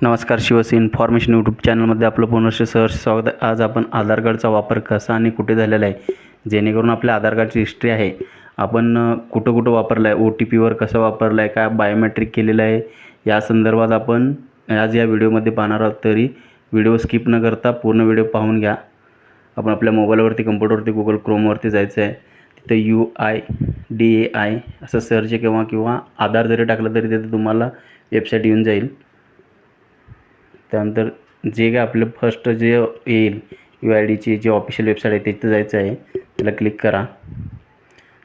नमस्कार शिवसी information YouTube चॅनलमध्ये आपलं पुनर्ष सहर्ष स्वागत आहे. आज आपण आधार कार्डचा वापर कसा आणि कुठे झालेला आहे जेणेकरून आपल्या आधार कार्डची हिस्ट्री आहे. आपण कुठं कुठं वापरलं आहे ओ टी पीवर कसं वापरलं आहे काय बायोमेट्रिक केलेलं आहे या संदर्भात आपण आज या व्हिडिओमध्ये पाहणार आहोत. तरी व्हिडिओ स्किप न करता पूर्ण व्हिडिओ पाहून घ्या. आपण आपल्या मोबाईलवरती कम्प्युटरवरती गुगल क्रोमवरती जायचं आहे. तिथं U I D A I असं सर्च किंवा किंवा आधार जरी टाकलं तरी तिथं तुम्हाला वेबसाईट येऊन जाईल. त्यानंतर जे काय आपलं फर्स्ट जे येईल यू आय डीची जी ऑफिशियल वेबसाईट आहे तिथं जायचं आहे. त्याला क्लिक करा.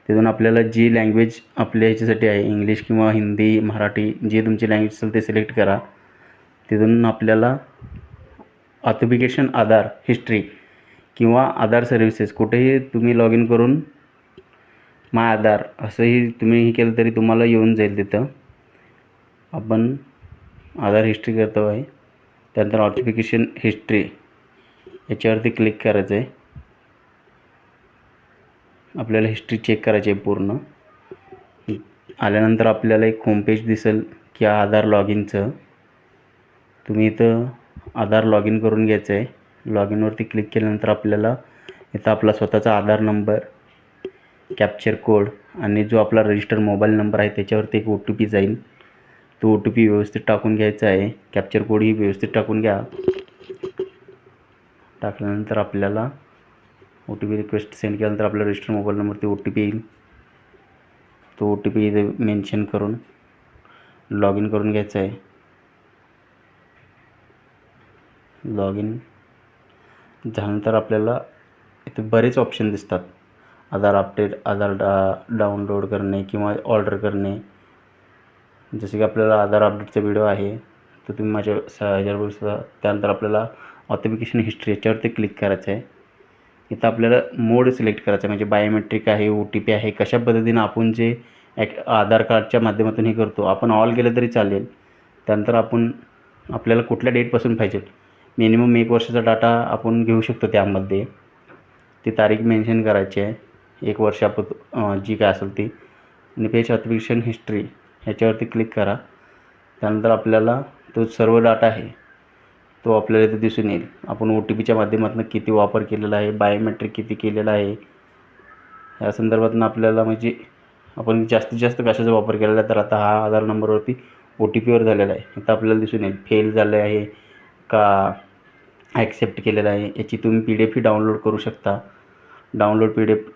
तिथून आपल्याला जी लँग्वेज आपल्या ह्याच्यासाठी आहे इंग्लिश किंवा हिंदी मराठी जे तुमची लँग्वेज असेल ते सिलेक्ट करा. तिथून आपल्याला ऑथेंटिकेशन आधार हिस्ट्री किंवा आधार सर्व्हिसेस कुठेही तुम्ही लॉग इन करून माय आधार असंही तुम्ही हे केलं तरी तुम्हाला येऊन जाईल तिथं. आपण आधार हिस्ट्री करतो आहे. त्यानंतर ऑथेंटिकेशन हिस्ट्री याच्यावरती क्लिक करायचं आहे आपल्याला हिस्ट्री चेक करायची आहे पूर्ण. आल्यानंतर आपल्याला एक होमपेज दिसेल की आधार लॉग इनचं तुम्ही इथं आधार लॉग इन करून घ्यायचं आहे लॉग इनवरती क्लिक केल्यानंतर आपल्याला इथं आपला स्वतःचा आधार नंबर कॅप्चर कोड आणि जो आपला रजिस्टर मोबाईल नंबर आहे त्याच्यावरती एक ओ टी पी जाईल. तो ओ टी पी व्यवस्थित टाकून घ्यायचा आहे. कॅप्चर कोडही व्यवस्थित टाकून घ्या. टाकल्यानंतर आपल्याला O T P request send केल्यानंतर आपल्या रजिस्टर मोबाईल नंबरती ओ टी पी येईल. तो ओ टी पी इथे मेन्शन करून लॉग इन करून घ्यायचं आहे. लॉग इन झाल्यानंतर आपल्याला इथे बरेच ऑप्शन दिसतात. आधार अपडेट आधार डा डाउनलोड करणे किंवा ऑर्डर करणे. जसे की आपल्याला आधार अपडेटचा व्हिडिओ आहे तर तुम्ही माझ्या स ह्याच्यावर सुद्धा त्यानंतर आपल्याला ऑथेंटिकेशन हिस्ट्री याच्यावरती क्लिक करायचं आहे इथं आपल्याला मोड सिलेक्ट करायचं आहे म्हणजे बायोमेट्रिक आहे ओ टी पी आहे कशा पद्धतीनं आपण जे ॲक आधार कार्डच्या माध्यमातून हे करतो आपण ऑल केलं तरी चालेल. त्यानंतर आपण आपल्याला कुठल्या डेटपासून पाहिजे? मिनिमम एक वर्षाचा डाटा आपण घेऊ शकतो त्यामध्ये. ती तारीख मेन्शन करायची आहे. एक वर्षापत जी काय असेल ती. आणि पेज ऑथेंटिकेशन हिस्ट्री ह्याच्यावरती क्लिक करा. त्यानंतर आपल्याला तो सर्व डाटा आहे तो आपल्याला इथे दिसून येईल. आपण ओ टी पीच्या माध्यमातून किती वापर केलेला आहे बायोमेट्रिक किती केलेला आहे या संदर्भातून आपल्याला म्हणजे आपण जास्तीत जास्त कशाचा वापर केलेला आहे तर आता हा आधार नंबरवरती ओ टी पीवर झालेला आहे. आता आपल्याला दिसून येईल. फेल झालं आहे का ॲक्सेप्ट केलेलं आहे याची तुम्ही पी डी एफही डाउनलोड करू शकता. डाउनलोड पी डी एफ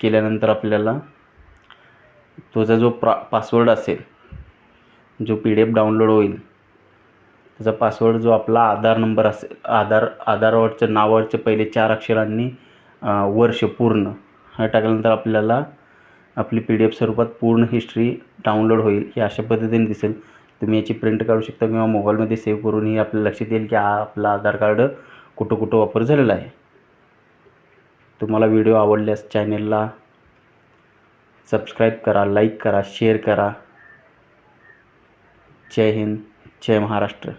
केल्यानंतर आपल्याला तुझा जो प्रा पासवर्ड असेल जो पी डी एफ डाउनलोड होईल त्याचा पासवर्ड जो आपला आधार नंबर असेल आधार आधारवरच्या नावावरचे पहिले चार अक्षरांनी वर्ष पूर्ण हे टाकल्यानंतर आपल्याला आपली पी डी एफ स्वरूपात पूर्ण हिस्ट्री डाउनलोड होईल ही अशा पद्धतीने दिसेल. तुम्ही याची प्रिंट काढू शकता किंवा मोबाईलमध्ये सेव्ह करूनही आपल्याला लक्षात येईल की हा आपला आधार कार्ड कुठं कुठं वापर झालेला आहे. तुम्हाला व्हिडिओ आवडल्यास चॅनेलला सबस्क्राईब करा लाईक करा शेअर करा. जय हिंद जय महाराष्ट्र.